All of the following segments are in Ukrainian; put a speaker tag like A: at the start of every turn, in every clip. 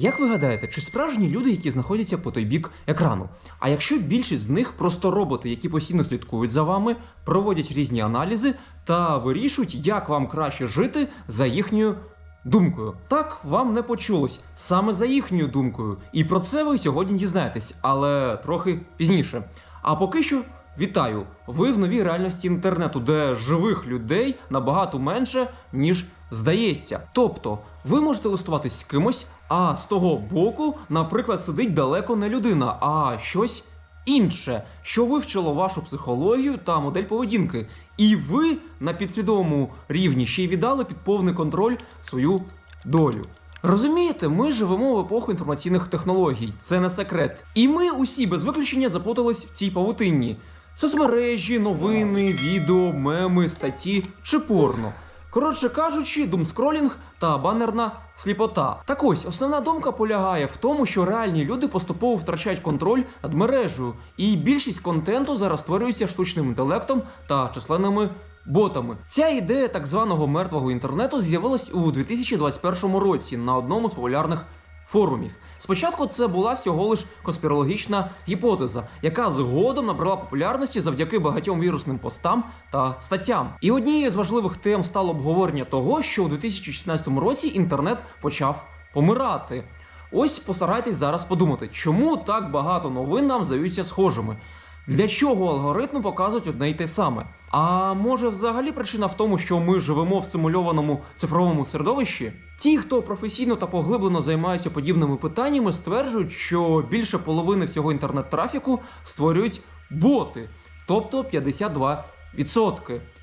A: Як ви гадаєте, чи справжні люди, які знаходяться по той бік екрану? А якщо більшість з них просто роботи, які постійно слідкують за вами, проводять різні аналізи та вирішують, як вам краще жити за їхньою думкою? Так вам не почулось саме за їхньою думкою. І про це ви сьогодні дізнаєтесь, але трохи пізніше. А поки що. Вітаю! Ви в новій реальності інтернету, де живих людей набагато менше, ніж здається. Тобто, ви можете листуватись з кимось, а з того боку, наприклад, сидить далеко не людина, а щось інше, що вивчило вашу психологію та модель поведінки. І ви на підсвідомому рівні ще й віддали під повний контроль свою долю. Розумієте, ми живемо в епоху інформаційних технологій, це не секрет. І ми усі без виключення заплутались в цій павутинні. Соцмережі, новини, відео, меми, статті чи порно. Коротше кажучи, думскролінг та банерна сліпота. Так ось, основна думка полягає в тому, що реальні люди поступово втрачають контроль над мережею, і більшість контенту зараз створюється штучним інтелектом та численними ботами. Ця ідея так званого мертвого інтернету з'явилась у 2021 році на одному з популярних форумів. Спочатку це була всього лиш конспірологічна гіпотеза, яка згодом набрала популярності завдяки багатьом вірусним постам та статтям. І однією з важливих тем стало обговорення того, що у 2016 році інтернет почав помирати. Ось постарайтесь зараз подумати, чому так багато новин нам здаються схожими. Для чого алгоритми показують одне й те саме? А може, взагалі причина в тому, що ми живемо в симульованому цифровому середовищі? Ті, хто професійно та поглиблено займаються подібними питаннями, стверджують, що більше половини всього інтернет-трафіку створюють боти, тобто 52%.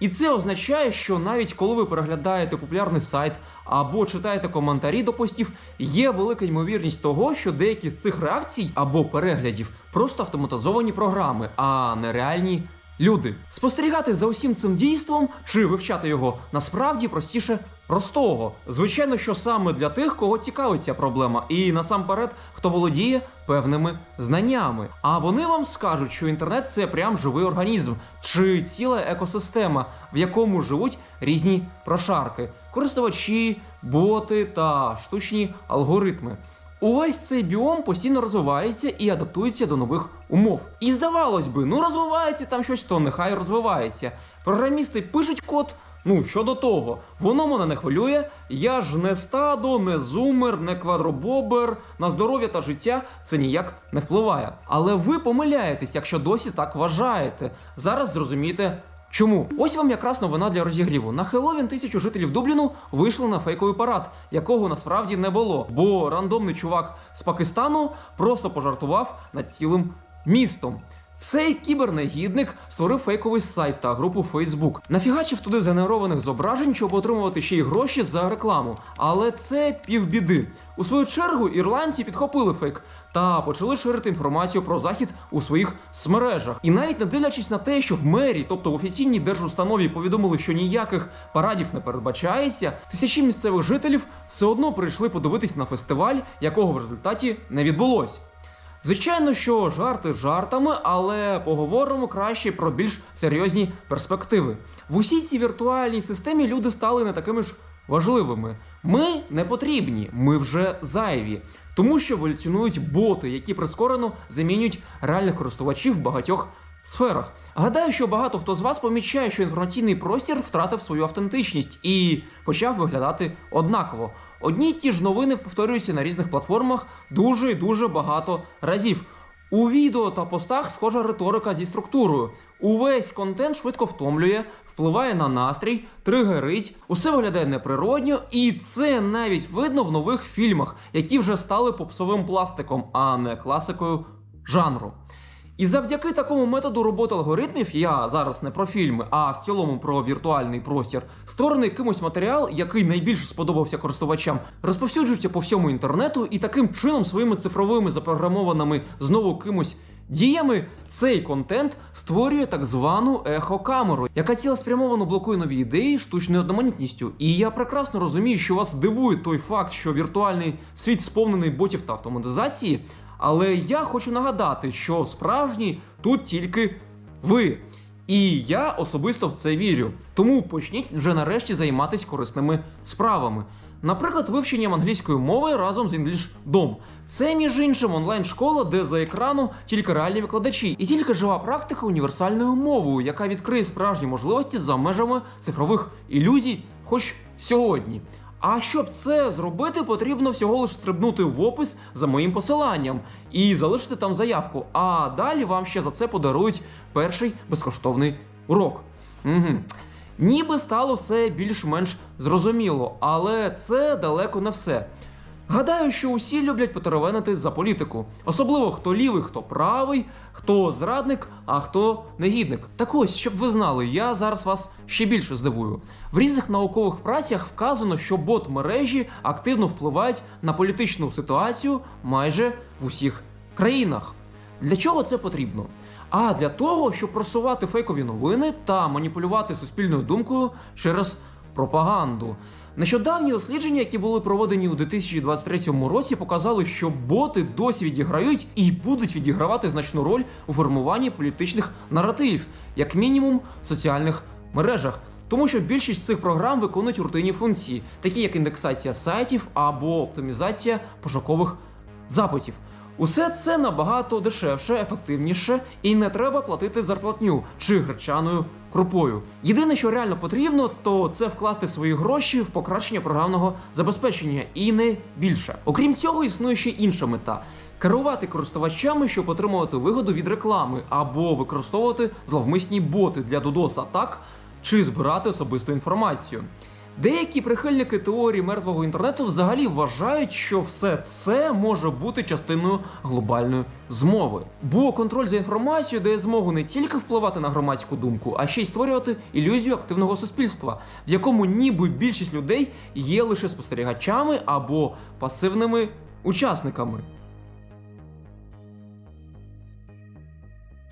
A: І це означає, що навіть коли ви переглядаєте популярний сайт або читаєте коментарі до постів, є велика ймовірність того, що деякі з цих реакцій або переглядів просто автоматизовані програми, а не реальні люди. Спостерігати за усім цим дійством чи вивчати його насправді простіше простого. Звичайно, що саме для тих, кого цікавить ця проблема, і насамперед, хто володіє певними знаннями. А вони вам скажуть, що інтернет це прям живий організм чи ціла екосистема, в якому живуть різні прошарки, користувачі, боти та штучні алгоритми. Увесь цей біом постійно розвивається і адаптується до нових умов. І здавалось би, ну розвивається там щось, то нехай розвивається. Програмісти пишуть код. Ну, щодо того, воно мене не хвилює. Я ж не стадо, не зумер, не квадробобер, на здоров'я та життя це ніяк не впливає. Але ви помиляєтесь, якщо досі так вважаєте. Зараз зрозумієте. Чому? Ось вам якраз новина для розігріву. На Хеллоуін тисячу жителів Дубліну вийшли на фейковий парад, якого насправді не було, бо рандомний чувак з Пакистану просто пожартував над цілим містом. Цей кібернегідник створив фейковий сайт та групу Facebook. Нафігачив туди згенерованих зображень, щоб отримувати ще й гроші за рекламу. Але це півбіди. У свою чергу ірландці підхопили фейк та почали ширити інформацію про захід у своїх соцмережах. І навіть не дивлячись на те, що в мері, тобто в офіційній держустанові, повідомили, що ніяких парадів не передбачається, тисячі місцевих жителів все одно прийшли подивитись на фестиваль, якого в результаті не відбулось. Звичайно, що жарти жартами, але поговоримо краще про більш серйозні перспективи. В усій цій віртуальній системі люди стали не такими ж важливими. Ми не потрібні, ми вже зайві, тому що еволюціонують боти, які прискорено замінюють реальних користувачів багатьох сферах. Гадаю, що багато хто з вас помічає, що інформаційний простір втратив свою автентичність і почав виглядати однаково. Одні й ті ж новини повторюються на різних платформах дуже і дуже багато разів. У відео та постах схожа риторика зі структурою. Увесь контент швидко втомлює, впливає на настрій, тригерить, усе виглядає неприродньо, і це навіть видно в нових фільмах, які вже стали попсовим пластиком, а не класикою жанру. І завдяки такому методу роботи алгоритмів, я зараз не про фільми, а в цілому про віртуальний простір, створений кимось матеріал, який найбільше сподобався користувачам, розповсюджується по всьому інтернету, і таким чином своїми цифровими запрограмованими знову кимось діями цей контент створює так звану ехокамеру, яка цілеспрямовано блокує нові ідеї штучною одноманітністю. І я прекрасно розумію, що вас дивує той факт, що віртуальний світ сповнений ботів та автоматизації. Але я хочу нагадати, що справжні тут тільки ви. І я особисто в це вірю. Тому почніть вже нарешті займатися корисними справами. Наприклад, вивченням англійської мови разом з EnglishDom. Це, між іншим, онлайн-школа, де за екраном тільки реальні викладачі, і тільки жива практика універсальною мовою, яка відкриє справжні можливості за межами цифрових ілюзій, хоч сьогодні. А щоб це зробити, потрібно всього лише стрибнути в опис за моїм посиланням і залишити там заявку. А далі вам ще за це подарують перший безкоштовний урок. Угу. Ніби стало все більш-менш зрозуміло, але це далеко не все. Гадаю, що усі люблять потеревенити за політику, особливо хто лівий, хто правий, хто зрадник, а хто негідник. Так ось, щоб ви знали, я зараз вас ще більше здивую. В різних наукових працях вказано, що бот мережі активно впливають на політичну ситуацію майже в усіх країнах. Для чого це потрібно? А для того, щоб просувати фейкові новини та маніпулювати суспільною думкою через пропаганду. Нещодавні дослідження, які були проведені у 2023 році, показали, що боти досі відіграють і будуть відігравати значну роль у формуванні політичних наративів, як мінімум в соціальних мережах. Тому що більшість цих програм виконують рутинні функції, такі як індексація сайтів або оптимізація пошукових запитів. Усе це набагато дешевше, ефективніше і не треба платити зарплатню чи гречаною крупою. Єдине, що реально потрібно, то це вкласти свої гроші в покращення програмного забезпечення і не більше. Окрім цього, існує ще інша мета. Керувати користувачами, щоб отримувати вигоду від реклами, або використовувати зловмисні боти для додос атак чи збирати особисту інформацію. Деякі прихильники теорії мертвого інтернету взагалі вважають, що все це може бути частиною глобальної змови. Бо контроль за інформацією дає змогу не тільки впливати на громадську думку, а ще й створювати ілюзію активного суспільства, в якому ніби більшість людей є лише спостерігачами або пасивними учасниками.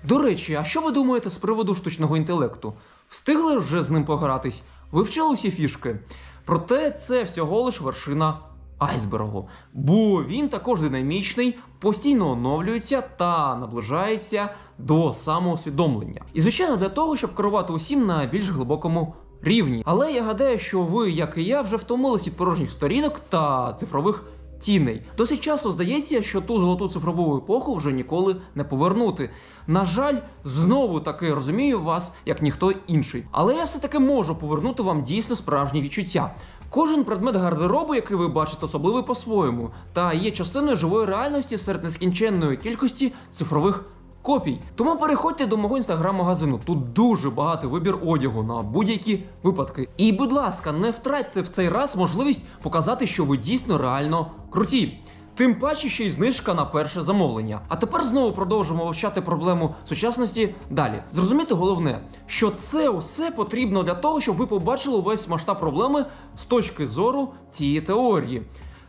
A: До речі, а що ви думаєте з приводу штучного інтелекту? Встигли вже з ним погратись? Вивчили усі фішки? Проте це всього лиш вершина айсбергу, бо він також динамічний, постійно оновлюється та наближається до самоусвідомлення. І звичайно, для того, щоб керувати усім на більш глибокому рівні. Але я гадаю, що ви, як і я, вже втомились від порожніх сторінок та цифрових тіней. Досить часто здається, що ту золоту цифрову епоху вже ніколи не повернути. На жаль, знову таки розумію вас як ніхто інший. Але я все-таки можу повернути вам дійсно справжні відчуття. Кожен предмет гардеробу, який ви бачите, особливий по-своєму, та є частиною живої реальності серед нескінченної кількості цифрових копій. Тому переходьте до мого інстаграм-магазину. Тут дуже багатий вибір одягу на будь-які випадки. І, будь ласка, не втратьте в цей раз можливість показати, що ви дійсно реально круті. Тим паче ще й знижка на перше замовлення. А тепер знову продовжимо вивчати проблему сучасності далі. Зрозуміти головне, що це усе потрібно для того, щоб ви побачили увесь масштаб проблеми з точки зору цієї теорії.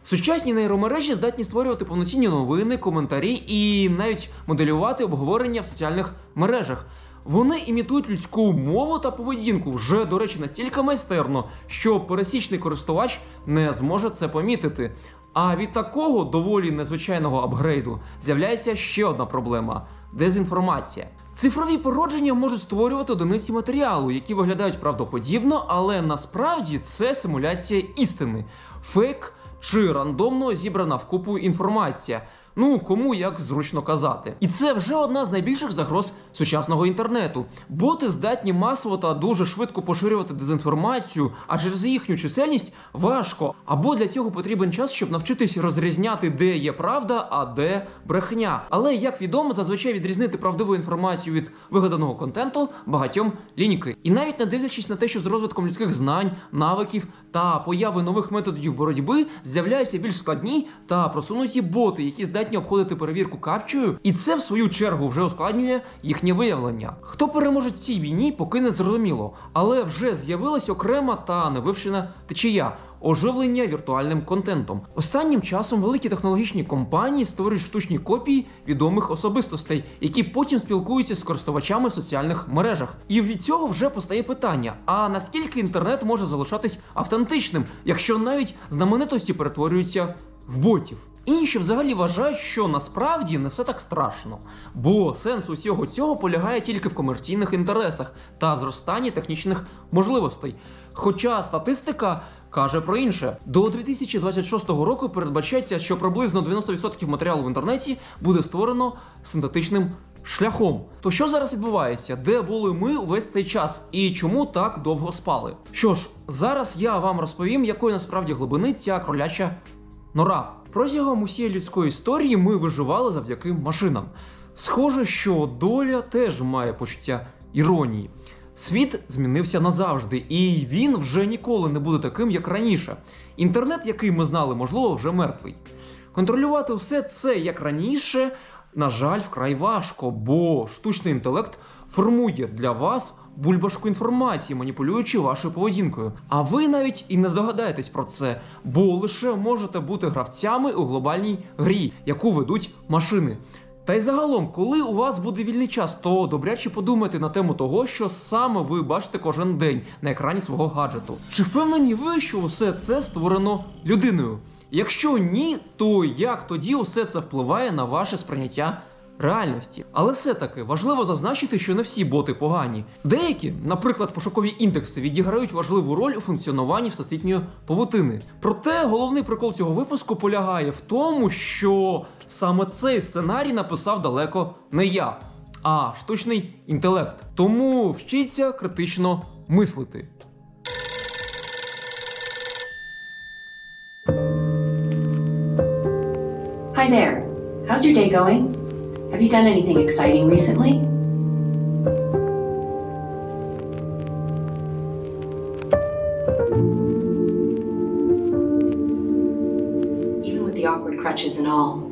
A: Сучасні нейромережі здатні створювати повноцінні новини, коментарі і навіть моделювати обговорення в соціальних мережах. Вони імітують людську мову та поведінку вже, до речі, настільки майстерно, що пересічний користувач не зможе це помітити. А від такого доволі незвичайного апгрейду з'являється ще одна проблема дезінформація. Цифрові породження можуть створювати одиниці матеріалу, які виглядають правдоподібно, але насправді це симуляція істини, фейк чи рандомно зібрана вкупу інформація. Ну, кому як зручно казати. І це вже одна з найбільших загроз сучасного інтернету. Боти здатні масово та дуже швидко поширювати дезінформацію, а через їхню чисельність важко. Або для цього потрібен час, щоб навчитись розрізняти, де є правда, а де брехня. Але як відомо, зазвичай відрізнити правдиву інформацію від вигаданого контенту багатьом ліньки. І навіть не дивлячись на те, що з розвитком людських знань, навиків та появи нових методів боротьби з'являються більш складні та просунуті боти, які здатні обходити перевірку капчою, і це в свою чергу вже ускладнює їхнє виявлення. Хто переможе в цій війні, поки не зрозуміло, але вже з'явилась окрема та невивчена течія. Оживлення віртуальним контентом. Останнім часом великі технологічні компанії створюють штучні копії відомих особистостей, які потім спілкуються з користувачами в соціальних мережах. І від цього вже постає питання: а наскільки інтернет може залишатись автентичним, якщо навіть знаменитості перетворюються в ботів? Інші взагалі вважають, що насправді не все так страшно, бо сенс усього цього полягає тільки в комерційних інтересах та зростанні технічних можливостей. Хоча статистика каже про інше. До 2026 року передбачається, що приблизно 90% матеріалу в інтернеті буде створено синтетичним шляхом. То що зараз відбувається? Де були ми увесь цей час і чому так довго спали? Що ж, зараз я вам розповім, якої насправді глибини ця кроляча нора. Протягом усієї людської історії ми виживали завдяки машинам. Схоже, що доля теж має почуття іронії. Світ змінився назавжди, і він вже ніколи не буде таким, як раніше. Інтернет, який ми знали, можливо, вже мертвий. Контролювати все це як раніше, на жаль, вкрай важко, бо штучний інтелект формує для вас бульбашку інформації, маніпулюючи вашою поведінкою. А ви навіть і не здогадаєтесь про це, бо лише можете бути гравцями у глобальній грі, яку ведуть машини. Та й загалом, коли у вас буде вільний час, то добряче подумайте на тему того, що саме ви бачите кожен день на екрані свого гаджету. Чи впевнені ви, що усе це створено людиною? Якщо ні, то як тоді усе це впливає на ваше сприйняття реальності? Але все-таки важливо зазначити, що не всі боти погані. Деякі, наприклад, пошукові індекси, відіграють важливу роль у функціонуванні всесвітньої павутини. Проте головний прикол цього випуску полягає в тому, що саме цей сценарій написав далеко не я, а штучний інтелект. Тому вчіться критично мислити.
B: Hi there. How's your day going? Have you done anything exciting recently? Even with the awkward crutches and all,